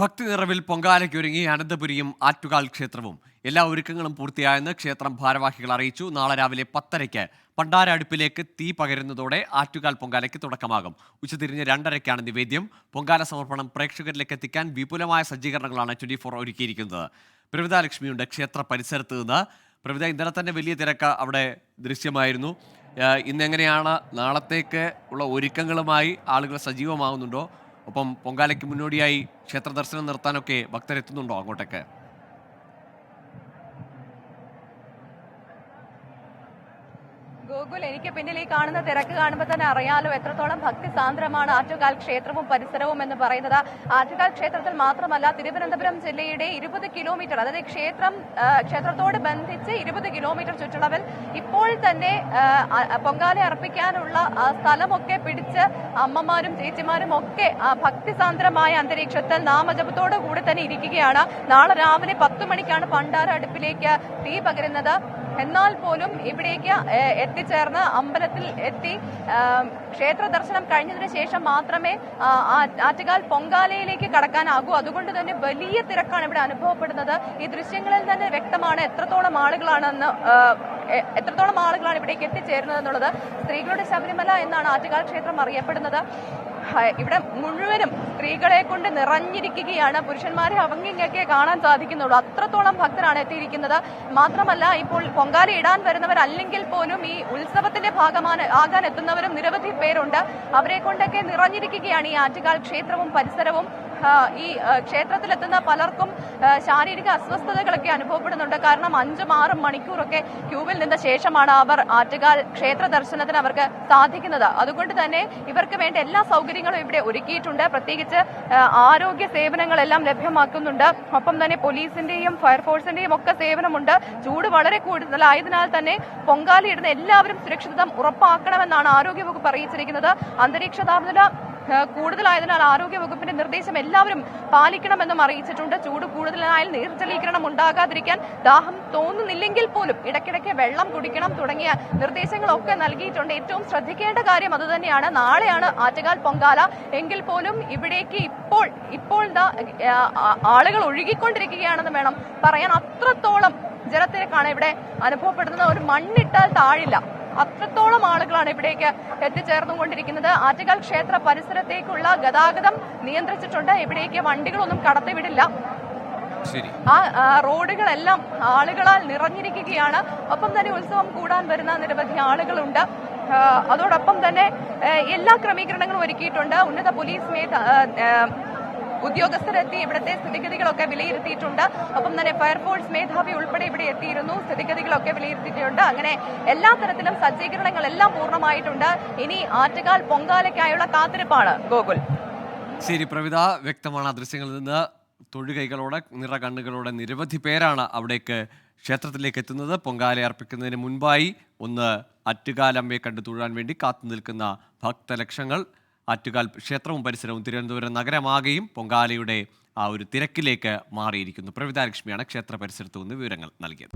ഭക്തി നിറവിൽ പൊങ്കാലയ്ക്കൊരുങ്ങി അനന്തപുരിയും ആറ്റുകാൽ ക്ഷേത്രവും. എല്ലാ ഒരുക്കങ്ങളും പൂർത്തിയായെന്ന് ക്ഷേത്രം ഭാരവാഹികൾ അറിയിച്ചു. നാളെ രാവിലെ പത്തരയ്ക്ക് പണ്ടാര അടുപ്പിലേക്ക് തീ പകരുന്നതോടെ ആറ്റുകാൽ പൊങ്കാലയ്ക്ക് തുടക്കമാകും. ഉച്ചതിരിഞ്ഞ് രണ്ടരയ്ക്കാണ് നിവേദ്യം. പൊങ്കാല സമർപ്പണം പ്രേക്ഷകരിലേക്ക് എത്തിക്കാൻ വിപുലമായ സജ്ജീകരണങ്ങളാണ് ട്വന്റി ഫോർ ഒരുക്കിയിരിക്കുന്നത്. പ്രവിത ലക്ഷ്മിയുണ്ട് ക്ഷേത്ര പരിസരത്ത് നിന്ന്. പ്രവിത ഇന്നലെ തന്നെ വലിയ തിരക്ക് അവിടെ ദൃശ്യമായിരുന്നു. ഇന്നെങ്ങനെയാണ് നാളത്തേക്ക് ഉള്ള ഒരുക്കങ്ങളുമായി ആളുകൾ സജീവമാകുന്നുണ്ടോ ഒപ്പം പൊങ്കാലയ്ക്ക് മുന്നോടിയായി ക്ഷേത്ര ദർശനം നിർത്താനൊക്കെ ഭക്തരെത്തുന്നുണ്ടോ അങ്ങോട്ടേക്ക്? ഗോകുൽ എനിക്ക് പിന്നിൽ ഈ കാണുന്ന തിരക്ക് കാണുമ്പോൾ തന്നെ അറിയാലോ എത്രത്തോളം ഭക്തി സാന്ദ്രമാണ് ആറ്റുകാൽ ക്ഷേത്രവും പരിസരവും എന്ന് പറയുന്നത്. ആറ്റുകാൽ ക്ഷേത്രത്തിൽ മാത്രമല്ല തിരുവനന്തപുരം ജില്ലയുടെ ഇരുപത് കിലോമീറ്റർ അതായത് ക്ഷേത്രം ക്ഷേത്രത്തോട് ബന്ധിച്ച് ഇരുപത് കിലോമീറ്റർ ചുറ്റളവിൽ ഇപ്പോൾ തന്നെ പൊങ്കാല അർപ്പിക്കാനുള്ള സ്ഥലമൊക്കെ പിടിച്ച് അമ്മമാരും ചേച്ചിമാരും ഒക്കെ ഭക്തിസാന്ദ്രമായ അന്തരീക്ഷത്തിൽ നാമജപത്തോടു കൂടി തന്നെ ഇരിക്കുകയാണ്. നാളെ രാവിലെ പത്ത് മണിക്കാണ് പണ്ടാര അടുപ്പിലേക്ക് തീ പകരുന്നത്. എന്നാൽ പോലും ഇവിടേക്ക് എത്തിച്ചേർന്ന് അമ്പലത്തിൽ എത്തി ക്ഷേത്ര ദർശനം കഴിഞ്ഞതിന് ശേഷം മാത്രമേ ആറ്റുകാൽ പൊങ്കാലയിലേക്ക് കടക്കാനാകൂ. അതുകൊണ്ട് തന്നെ വലിയ തിരക്കാണ് ഇവിടെ അനുഭവപ്പെടുന്നത്. ഈ ദൃശ്യങ്ങളിൽ തന്നെ വ്യക്തമാണ് എത്രത്തോളം ആളുകളാണെന്ന് എത്രത്തോളം ആളുകളാണ് ഇവിടേക്ക് എത്തിച്ചേരുന്നത് എന്നുള്ളത്. സ്ത്രീകളുടെ ശബരിമല എന്നാണ് ആറ്റുകാൽ ക്ഷേത്രം അറിയപ്പെടുന്നത്. ഇവിടെ മുഴുവനും സ്ത്രീകളെ കൊണ്ട് നിറഞ്ഞിരിക്കുകയാണ്. പുരുഷന്മാരെ അവങ്ങിങ്ങൊക്കെ കാണാൻ സാധിക്കുന്നുള്ളൂ. അത്രത്തോളം ഭക്തരാണ് എത്തിയിരിക്കുന്നത്. മാത്രമല്ല ഇപ്പോൾ പൊങ്കാല ഇടാൻ വരുന്നവരല്ലെങ്കിൽ പോലും ഈ ഉത്സവത്തിന്റെ ഭാഗമാണ് ആകാൻ എത്തുന്നവരും നിരവധി പേരുണ്ട്. അവരെ കൊണ്ടൊക്കെ നിറഞ്ഞിരിക്കുകയാണ് ഈ ആറ്റുകാൽ ക്ഷേത്രവും പരിസരവും. ഈ ക്ഷേത്രത്തിലെത്തുന്ന പലർക്കും ശാരീരിക അസ്വസ്ഥതകളൊക്കെ അനുഭവപ്പെടുന്നുണ്ട്. കാരണം അഞ്ചും ആറും മണിക്കൂറൊക്കെ ക്യൂവിൽ നിന്ന ശേഷമാണ് അവർ ആറ്റുകാൽ ക്ഷേത്ര ദർശനത്തിന് അവർക്ക് സാധിക്കുന്നത്. അതുകൊണ്ട് തന്നെ ഇവർക്ക് വേണ്ട എല്ലാ സൗകര്യങ്ങളും ഇവിടെ ഒരുക്കിയിട്ടുണ്ട്. പ്രത്യേകിച്ച് ആരോഗ്യ സേവനങ്ങളെല്ലാം ലഭ്യമാക്കുന്നുണ്ട്. ഒപ്പം തന്നെ പോലീസിന്റെയും ഫയർഫോഴ്സിന്റെയും ഒക്കെ സേവനമുണ്ട്. ചൂട് വളരെ കൂടുതലായതിനാൽ തന്നെ പൊങ്കാലയിടുന്ന എല്ലാവരും സുരക്ഷിതത്വം ഉറപ്പാക്കണമെന്നാണ് ആരോഗ്യവകുപ്പ് അറിയിച്ചിരിക്കുന്നത്. അന്തരീക്ഷ താപനില കൂടുതലായതിനാൽ ആരോഗ്യ വകുപ്പിന്റെ നിർദ്ദേശം എല്ലാവരും പാലിക്കണമെന്നും അറിയിച്ചിട്ടുണ്ട്. ചൂട് കൂടുതലായാൽ നീർജലീകരണം ഉണ്ടാകാതിരിക്കാൻ ദാഹം തോന്നുന്നില്ലെങ്കിൽ പോലും ഇടയ്ക്കിടയ്ക്ക് വെള്ളം കുടിക്കണം തുടങ്ങിയ നിർദ്ദേശങ്ങളൊക്കെ നൽകിയിട്ടുണ്ട്. ഏറ്റവും ശ്രദ്ധിക്കേണ്ട കാര്യം അതുതന്നെയാണ്. നാളെയാണ് ആറ്റുകാൽ പൊങ്കാല. എങ്കിൽ പോലും ഇവിടേക്ക് ഇപ്പോൾ ഇപ്പോൾ ആളുകൾ ഒഴുകിക്കൊണ്ടിരിക്കുകയാണെന്ന് വേണം പറയാൻ. അത്രത്തോളം ജലത്തിരക്കാണ് ഇവിടെ അനുഭവപ്പെടുന്നത്. ഒരു മണ്ണിട്ടാൽ താഴില്ല. അത്രത്തോളം ആളുകളാണ് ഇവിടേക്ക് എത്തിച്ചേർന്നുകൊണ്ടിരിക്കുന്നത്. ആറ്റുകാൽ ക്ഷേത്ര പരിസരത്തേക്കുള്ള ഗതാഗതം നിയന്ത്രിച്ചിട്ടുണ്ട്. ഇവിടേക്ക് വണ്ടികളൊന്നും കടത്തിവിടില്ല. ആ റോഡുകളെല്ലാം ആളുകളാൽ നിറഞ്ഞിരിക്കുകയാണ്. ഒപ്പം തന്നെ ഉത്സവം കൂടാൻ വരുന്ന നിരവധി ആളുകളുണ്ട്. അതോടൊപ്പം തന്നെ എല്ലാ ക്രമീകരണങ്ങളും ഒരുക്കിയിട്ടുണ്ട്. ഉന്നത പോലീസ് ഉദ്യോഗസ്ഥരെത്തി. ഇവിടുത്തെ സ്ഥിതിഗതികളൊക്കെ വിലയിരുത്തിയിട്ടുണ്ട്. ഒപ്പം തന്നെ ഫയർഫോഴ്സ് മേധാവി ഉൾപ്പെടെ ഇവിടെ എത്തിയിരുന്നു. സ്ഥിതിഗതികളൊക്കെ വിലയിരുത്തിയിട്ടുണ്ട്. അങ്ങനെ എല്ലാ തരത്തിലും സജ്ജീകരണങ്ങളെല്ലാം പൂർണമായിട്ടുണ്ട്. ഇനി ആറ്റുകാൽ പൊങ്കാലയ്ക്കായുള്ള കാത്തിരിപ്പാണ്. ഗോകുൽ. ശരി പ്രവിത. വ്യക്തമാണ് ആ ദൃശ്യങ്ങളിൽ നിന്ന് തൊഴുകൈകളോടെ നിറ കണ്ണുകളോടെ നിരവധി പേരാണ് അവിടേക്ക് ക്ഷേത്രത്തിലേക്ക് എത്തുന്നത്. പൊങ്കാല അർപ്പിക്കുന്നതിന് മുൻപായി ഒന്ന് അറ്റുകാലമ്മയെ കണ്ടു തൊഴാൻ വേണ്ടി കാത്തു നിൽക്കുന്ന ഭക്തലക്ഷങ്ങൾ ആറ്റുകാൽ ക്ഷേത്രവും പരിസരവും തിരുവനന്തപുരം നഗരമാകെയും പൊങ്കാലയുടെ ആ ഒരു തിരക്കിലേക്ക് മാറിയിരിക്കുന്നു. പ്രവിതാലക്ഷ്മിയാണ് ക്ഷേത്ര പരിസരത്തു നിന്ന് വിവരങ്ങൾ നൽകിയത്.